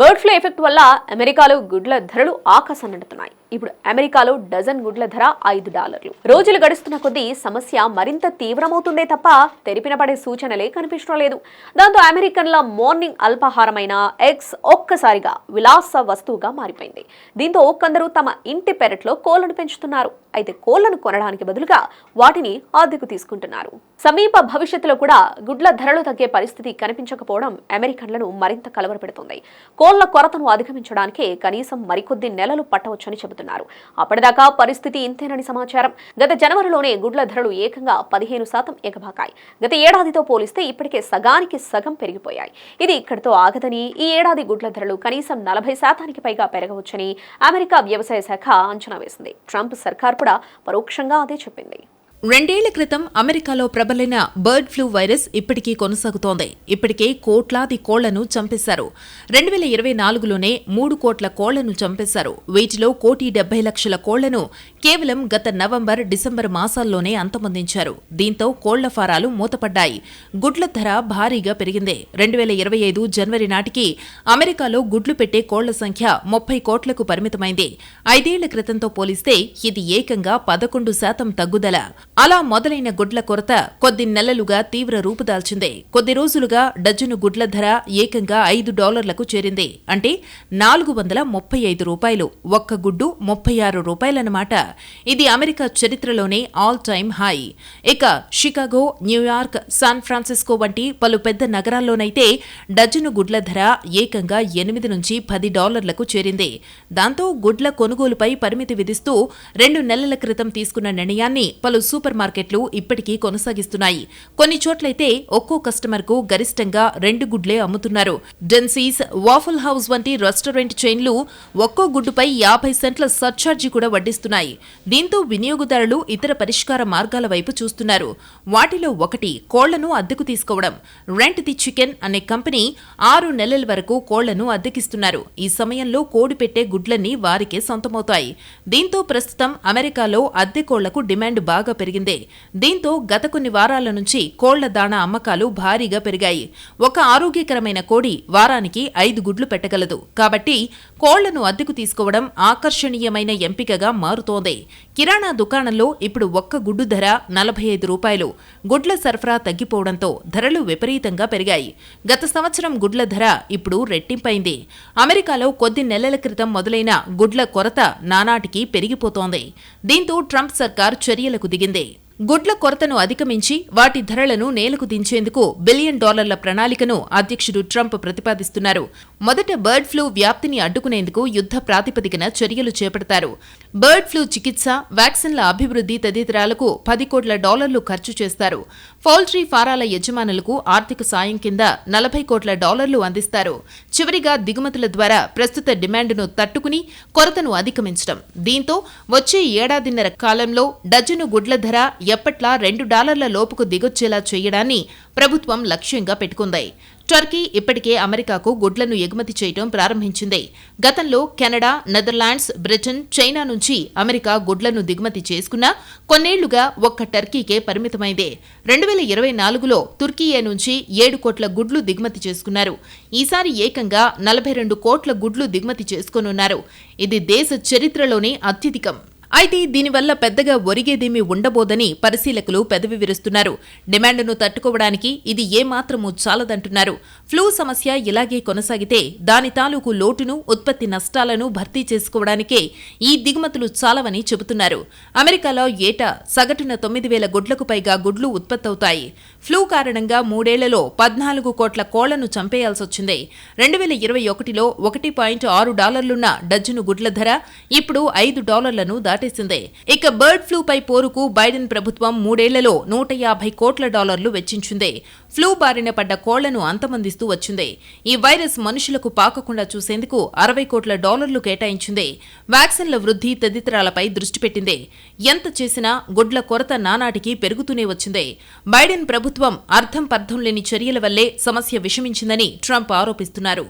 Bird flu effect వల్ల అమెరికాలో గుడ్ల ధరలు ఆకాశనంటున్నాయి ఇప్పుడు అమెరికాలో డజన్ గుడ్ల ధర ఐదు డాలర్లు. రోజులు గడుస్తున్న కొద్దీ సమస్య మరింత తీవ్రమవుతుందే తప్ప తెరిపిన పడే సూచనలే కనిపించడం లేదు. దాంతో అమెరికన్ల మార్నింగ్ అల్పాహారమైన ఎగ్స్ ఒక్కసారిగా విలాస వస్తువుగా మారిపోయింది. దీంతో కొందరు తమ ఇంటి పెరట్లో కోళ్ళను పెంచుతున్నారు. అయితే కోళ్ళను కొనడానికి బదులుగా వాటిని అద్దెకు తీసుకుంటున్నారు. సమీప భవిష్యత్తులో కూడా గుడ్ల ధరలు తగ్గే పరిస్థితి కనిపించకపోవడం అమెరికన్లను మరింత కలవరపెడుతుంది. కోళ్ళ కొరతను అధిగమించడానికే కనీసం మరికొద్ది నెలలు పట్టవచ్చని చెబుతున్నారు. అప్పటిదాకా పరిస్థితి ఇంతేనని సమాచారం. గత జనవరిలోనే గుడ్ల ధరలు ఏకంగా పదిహేను శాతం ఎగబాకాయి. గత ఏడాదితో పోలిస్తే ఇప్పటికే సగానికి సగం పెరిగిపోయాయి. ఇది ఇక్కడితో ఆగదని ఈ ఏడాది గుడ్ల ధరలు కనీసం నలభై శాతానికి పైగా పెరగవచ్చని అమెరికా వ్యవసాయ శాఖ అంచనా వేసింది. ట్రంప్ సర్కార్ కూడా పరోక్షంగా అదే చెప్పింది. రెండేళ్ళ క్రితం అమెరికాలో ప్రబలిన బర్డ్ ఫ్లూ వైరస్ ఇప్పటికీ కొనసాగుతోంది. ఇప్పటికే కోట్లాది కోళ్ళను చంపేశారు. రెండు వేల ఇరవై నాలుగులోనే మూడు కోట్ల కోళ్ళను చంపేశారు. వీటిలో కోటి డెబ్బై లక్షల కోళ్ళను కేవలం గత నవంబర్ డిసెంబర్ మాసాల్లోనే అంతమొందించారు. దీంతో కోళ్ళ ఫారాలు మూతపడ్డాయి. గుడ్ల ధర భారీగా పెరిగింది. రెండు వేల ఇరవై ఐదు జనవరి నాటికి అమెరికాలో గుడ్లు పెట్టే కోళ్ళ సంఖ్య ముప్పై కోట్లకు పరిమితమైంది. ఐదేళ్ళ క్రితంతో పోలిస్తే ఇది ఏకంగా పదకొండు శాతం తగ్గుదల. అలా మొదలైన గుడ్ల కొరత కొద్ది నెలలుగా తీవ్ర రూపుదాల్చింది కొద్ది రోజులుగా డజను గుడ్ల ధర ఏకంగా ఐదు డాలర్లకు చేరింది. అంటే నాలుగు వందల ముప్పై ఐదు రూపాయలు. ఒక్క గుడ్డు ముప్పై ఆరు రూపాయలన్నమాట. ఇది అమెరికా చరిత్రలోనే ఆల్ టైమ్ హై. ఇక Chicago New York San Francisco వంటి పలు పెద్ద నగరాల్లోనైతే డజను గుడ్ల ధర ఏకంగా ఎనిమిది నుంచి పది డాలర్లకు చేరింది. దాంతో గుడ్ల కొనుగోలుపై పరిమితి విధిస్తూ రెండు నెలల క్రితం తీసుకున్న నిర్ణయాన్ని పలు సూపర్ మార్కెట్లు ఇప్పటికీ కొనసాగిస్తున్నాయి. కొన్ని చోట్లయితే ఒక్కో కస్టమర్కు గరిష్టంగా రెండు గుడ్లే అమ్ముతున్నారు. డెన్సీస్ వాఫుల్ హౌస్ వంటి రెస్టారెంట్ చైన్లు ఒక్కో గుడ్డుపై యాభై సెంట్ల సర్ఛార్జీ కూడా వడ్డిస్తున్నాయి. దీంతో వినియోగదారులు ఇతర పరిష్కార మార్గాల వైపు చూస్తున్నారు. వాటిలో ఒకటి కోళ్ళను అద్దెకు తీసుకోవడం. రెంట్ ది చికెన్ అనే కంపెనీ ఆరు నెలల వరకు కోళ్ళను అద్దెకిస్తున్నారు. ఈ సమయంలో కోడి పెట్టే గుడ్లన్నీ వారికే సొంతమవుతాయి. దీంతో ప్రస్తుతం అమెరికాలో అద్దె కోళ్ళకు డిమాండ్ బాగా పెరిగింది. దీంతో గత కొన్ని వారాల నుంచి కోళ్ళ దాణా అమ్మకాలు భారీగా పెరిగాయి. ఒక ఆరోగ్యకరమైన కోడి వారానికి ఐదు గుడ్లు పెట్టగలదు. కాబట్టి కోళ్ళను అద్దెకు తీసుకోవడం ఆకర్షణీయమైన ఎంపికగా మారుతోంది. కిరాణా దుకాణంలో ఇప్పుడు ఒక్క గుడ్డు ధర నలభై ఐదు రూపాయలు. గుడ్ల సరఫరా తగ్గిపోవడంతో ధరలు విపరీతంగా పెరిగాయి. గత సంవత్సరం గుడ్ల ధర ఇప్పుడు రెట్టింపైంది. అమెరికాలో కొద్ది నెలల క్రితం మొదలైన గుడ్ల కొరత నానాటికి పెరిగిపోతోంది. దీంతో ట్రంప్ సర్కార్ చర్యలకు దిగింది. గుడ్ల కొరతను అధిగమించి వాటి ధరలను నేలకు దించేందుకు బిలియన్ డాలర్ల ప్రణాళికను అధ్యక్షుడు ట్రంప్ ప్రతిపాదిస్తున్నారు. మొదట బర్డ్ ఫ్లూ వ్యాప్తిని అడ్డుకునేందుకు యుద్ధ ప్రాతిపదికన చర్యలు చేపడతారు. బర్డ్ ఫ్లూ చికిత్స వ్యాక్సిన్ల అభివృద్ధి తదితరాలకు పది కోట్ల డాలర్లు ఖర్చు చేస్తారు. పౌల్ట్రీ ఫారాల యజమానులకు ఆర్థిక సాయం కింద నలభై కోట్ల డాలర్లు అందిస్తారు. చివరిగా దిగుమతుల ద్వారా ప్రస్తుత డిమాండ్ను తట్టుకుని కొరతను అధిగమించడం. దీంతో వచ్చే ఏడాదిన్నర కాలంలో డజను గుడ్ల ధర ఎప్పట్లా రెండు డాలర్ల లోపుకు దిగొచ్చేలా చేయడాన్ని ప్రభుత్వం లక్ష్యంగా పెట్టుకుంది. టర్కీ ఇప్పటికే అమెరికాకు గుడ్లను ఎగుమతి చేయడం ప్రారంభించింది. గతంలో కెనడా నెదర్లాండ్స్ బ్రిటన్ చైనా నుంచి అమెరికా గుడ్లను దిగుమతి చేసుకున్నా కొన్నేళ్ళుగా ఒక్క టర్కీకే పరిమితమైంది. రెండు వేల ఇరవై నాలుగులో తుర్కీయే నుంచి ఏడు కోట్ల గుడ్లు దిగుమతి చేసుకున్నారు. ఈసారి ఏకంగా నలభై రెండు కోట్ల గుడ్లు దిగుమతి చేసుకోనున్నారు. ఇది దేశ చరిత్రలోనే అత్యధికం. అయితే దీనివల్ల పెద్దగా ఒరిగేదేమీ ఉండబోదని పరిశీలకులు పెదవి విరుస్తున్నారు. డిమాండ్ను తట్టుకోవడానికి ఇది ఏమాత్రమూ చాలదంటున్నారు. ఫ్లూ సమస్య ఇలాగే కొనసాగితే దాని తాలూకు లోటును ఉత్పత్తి నష్టాలను భర్తీ చేసుకోవడానికే ఈ దిగుమతులు చాలవని చెబుతున్నారు. అమెరికాలో ఏటా సగటున తొమ్మిది వేల గుడ్లకు పైగా గుడ్లు ఉత్పత్తవుతాయి. ఫ్లూ కారణంగా మూడేళ్ళలో పద్నాలుగు కోట్ల కోళ్ళను చంపేయాల్సొచ్చింది. రెండు వేల ఇరవై ఒకటిలో ఒకటి పాయింట్ ఆరు డాలర్లున్న డజ్జను గుడ్ల ధర ఇప్పుడు ఐదు డాలర్లను దాటేసింది ఇక బర్డ్ ఫ్లూ పై పోరుకు బైడెన్ ప్రభుత్వం మూడేళ్ళలో నూట యాభై కోట్ల డాలర్లు వెచ్చించింది. ఫ్లూ బారిన పడ్డ కోళ్ళను అంతమందిస్తూ వచ్చింది. ఈ వైరస్ మనుషులకు పాకకుండా చూసేందుకు అరవై కోట్ల డాలర్లు కేటాయించింది. వ్యాక్సిన్ల వృద్ధి తదితరాలపై దృష్టి పెట్టింది. ఎంత చేసినా గుడ్ల కొరత నానాటికి పెరుగుతూనే వచ్చింది. బైడెన్ ప్రభుత్వం అర్థం పర్థం లేని చర్యల వల్లే సమస్య విషమించిందని ట్రంప్ ఆరోపిస్తున్నారు.